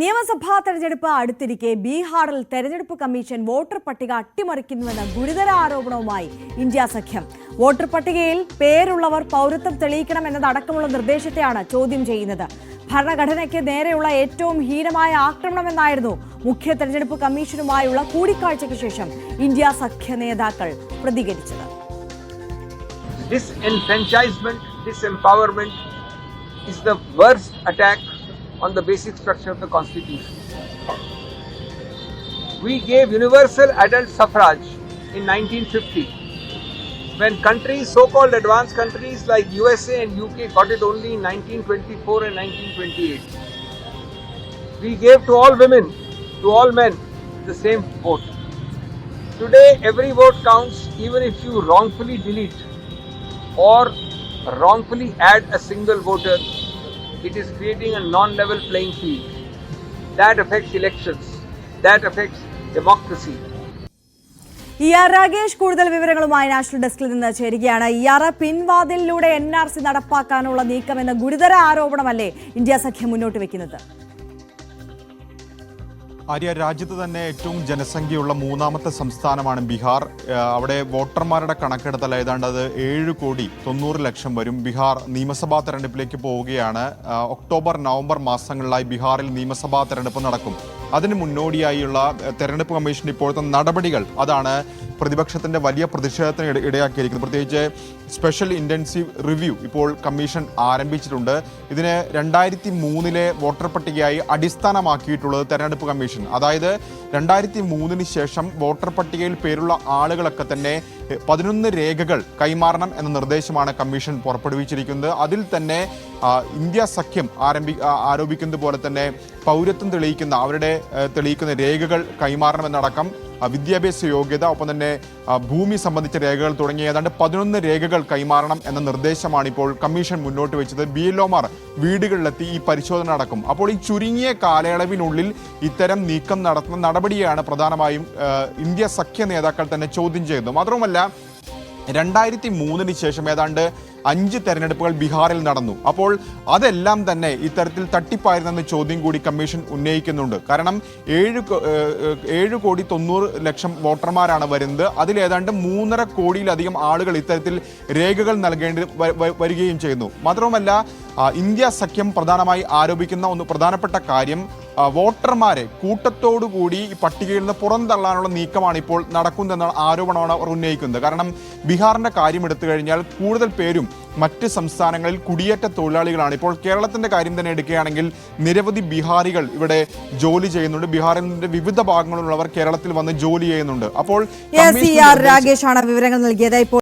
നിയമസഭാ തെരഞ്ഞെടുപ്പ് അടുത്തിരിക്കെ ബീഹാറിൽ തെരഞ്ഞെടുപ്പ് കമ്മീഷൻ വോട്ടർ പട്ടിക അട്ടിമറിക്കുന്നുവെന്ന ഗുരുതര ആരോപണവുമായി ഇന്ത്യ സഖ്യം. വോട്ടർ പട്ടികയിൽ പേരുള്ളവർ പൗരത്വം തെളിയിക്കണം എന്നതടക്കമുള്ള നിർദ്ദേശത്തെയാണ് ചോദ്യം ചെയ്യുന്നത്. ഭരണഘടനയ്ക്ക് നേരെയുള്ള ഏറ്റവും ഹീനമായ ആക്രമണമെന്നായിരുന്നു മുഖ്യ തെരഞ്ഞെടുപ്പ് കമ്മീഷനുമായുള്ള കൂടിക്കാഴ്ചയ്ക്ക് ശേഷം ഇന്ത്യ സഖ്യ നേതാക്കൾ പ്രതികരിച്ചത്. This disenfranchisement, disempowerment is the worst attack on the basic structure of the Constitution. We gave universal adult suffrage in 1950 when countries, so-called advanced countries like USA and UK got it only in 1924 and 1928. We gave to all women, to all men, the same vote. Today, every vote counts even if you wrongfully delete or wrongfully add a single voter, it is creating a non level playing field. That affects elections, that affects democracy. E R Ragesh കൂടുതൽ വിവരങ്ങളുമായി national ഡെസ്കിൽ നിന്ന് ചേരുകയാണ് E R പിൻവാതിലിലൂടെ N R C നടപ്പാക്കാനുള്ള നീക്കമെന്ന ഗുരുതര ആരോപണമല്ലേ India സഖ്യം മുന്നോട്ട് വെക്കുന്നത് ആര്യ രാജ്യത്ത് തന്നെ ഏറ്റവും ജനസംഖ്യയുള്ള മൂന്നാമത്തെ സംസ്ഥാനമാണ് ബീഹാർ. അവിടെ വോട്ടർമാരുടെ കണക്കെടുത്താൽ ഏതാണ്ട് അത് ഏഴ് കോടി തൊണ്ണൂറ് ലക്ഷം വരും. ബീഹാർ നിയമസഭാ തെരഞ്ഞെടുപ്പിലേക്ക് പോവുകയാണ്. ഒക്ടോബർ നവംബർ മാസങ്ങളിലായി ബീഹാറിൽ നിയമസഭാ തെരഞ്ഞെടുപ്പ് നടക്കും. അതിന് മുന്നോടിയായുള്ള തെരഞ്ഞെടുപ്പ് കമ്മീഷന്റെ ഇപ്പോഴത്തെ നടപടികൾ അതാണ് പ്രതിപക്ഷത്തിന്റെ വലിയ പ്രതിഷേധത്തിന് ഇട- ഇടയാക്കിയിരിക്കുന്നത്. പ്രത്യേകിച്ച് സ്പെഷ്യൽ ഇന്റൻസീവ് റിവ്യൂ ഇപ്പോൾ കമ്മീഷൻ ആരംഭിച്ചിട്ടുണ്ട്. ഇതിന് രണ്ടായിരത്തി മൂന്നിലെ വോട്ടർ പട്ടികയായി അടിസ്ഥാനമാക്കിയിട്ടുള്ളത് തെരഞ്ഞെടുപ്പ് കമ്മീഷൻ. അതായത് രണ്ടായിരത്തി മൂന്നിന് ശേഷം വോട്ടർ പട്ടികയിൽ പേരുള്ള ആളുകളൊക്കെ തന്നെ പതിനൊന്ന് രേഖകൾ കൈമാറണം എന്ന നിർദ്ദേശമാണ് കമ്മീഷൻ പുറപ്പെടുവിച്ചിരിക്കുന്നത്. അതിൽ തന്നെ ഇന്ത്യ സഖ്യം ആരംഭി ആരോപിക്കുന്നത് പോലെ തന്നെ പൗരത്വം തെളിയിക്കുന്ന അവരുടെ തെളിയിക്കുന്ന രേഖകൾ കൈമാറണമെന്നടക്കം വിദ്യാഭ്യാസ യോഗ്യത ഒപ്പം തന്നെ ഭൂമി സംബന്ധിച്ച രേഖകൾ തുടങ്ങിയ ഏതാണ്ട് പതിനൊന്ന് രേഖകൾ കൈമാറണം എന്ന നിർദ്ദേശമാണ് ഇപ്പോൾ കമ്മീഷൻ മുന്നോട്ട് വെച്ചത്. ബി. എൽ. ഒമാർ വീടുകളിലെത്തി ഈ പരിശോധന നടക്കും. അപ്പോൾ ഈ ചുരുങ്ങിയ കാലയളവിനുള്ളിൽ ഇത്തരം നീക്കം നടത്തുന്ന നടപടിയാണ് പ്രധാനമായും ഇന്ത്യ സഖ്യ നേതാക്കൾ തന്നെ ചോദ്യം ചെയ്യുന്നത്. മാത്രവുമല്ല രണ്ടായിരത്തി മൂന്നിന് ശേഷം ഏതാണ്ട് അഞ്ച് തെരഞ്ഞെടുപ്പുകൾ ബീഹാറിൽ നടന്നു. അപ്പോൾ അതെല്ലാം തന്നെ ഇത്തരത്തിൽ തട്ടിപ്പായിരുന്നെന്ന ചോദ്യം കൂടി കമ്മീഷൻ ഉന്നയിക്കുന്നുണ്ട്. കാരണം ഏഴ് ഏഴ് കോടി തൊണ്ണൂറ് ലക്ഷം വോട്ടർമാരാണ് വരുന്നത്. അതിലേതാണ്ട് മൂന്നര കോടിയിലധികം ആളുകൾ ഇത്തരത്തിൽ രേഖകൾ നൽകേണ്ടി വരികയും ചെയ്യുന്നു. മാത്രവുമല്ല ഇന്ത്യ സഖ്യം പ്രധാനമായി ആരോപിക്കുന്ന ഒന്ന് പ്രധാനപ്പെട്ട കാര്യം വോട്ടർമാരെ കൂട്ടത്തോടുകൂടി ഈ പട്ടികയിൽ നിന്ന് പുറന്തള്ളാനുള്ള നീക്കമാണ് ഇപ്പോൾ നടക്കുന്നതെന്ന ആരോപണമാണ് അവർ ഉന്നയിക്കുന്നത്. കാരണം ബീഹാറിന്റെ കാര്യം എടുത്തു കഴിഞ്ഞാൽ കൂടുതൽ പേരും മറ്റ് സംസ്ഥാനങ്ങളിൽ കുടിയേറ്റ തൊഴിലാളികളാണ്. ഇപ്പോൾ കേരളത്തിന്റെ കാര്യം തന്നെ എടുക്കുകയാണെങ്കിൽ നിരവധി ബീഹാറികൾ ഇവിടെ ജോലി ചെയ്യുന്നുണ്ട്. ബീഹാറിന്റെ വിവിധ ഭാഗങ്ങളിലുള്ളവർ കേരളത്തിൽ വന്ന് ജോലി ചെയ്യുന്നുണ്ട്. അപ്പോൾ രാഗേഷാണ് വിവരങ്ങൾ നൽകിയത്. ഇപ്പോൾ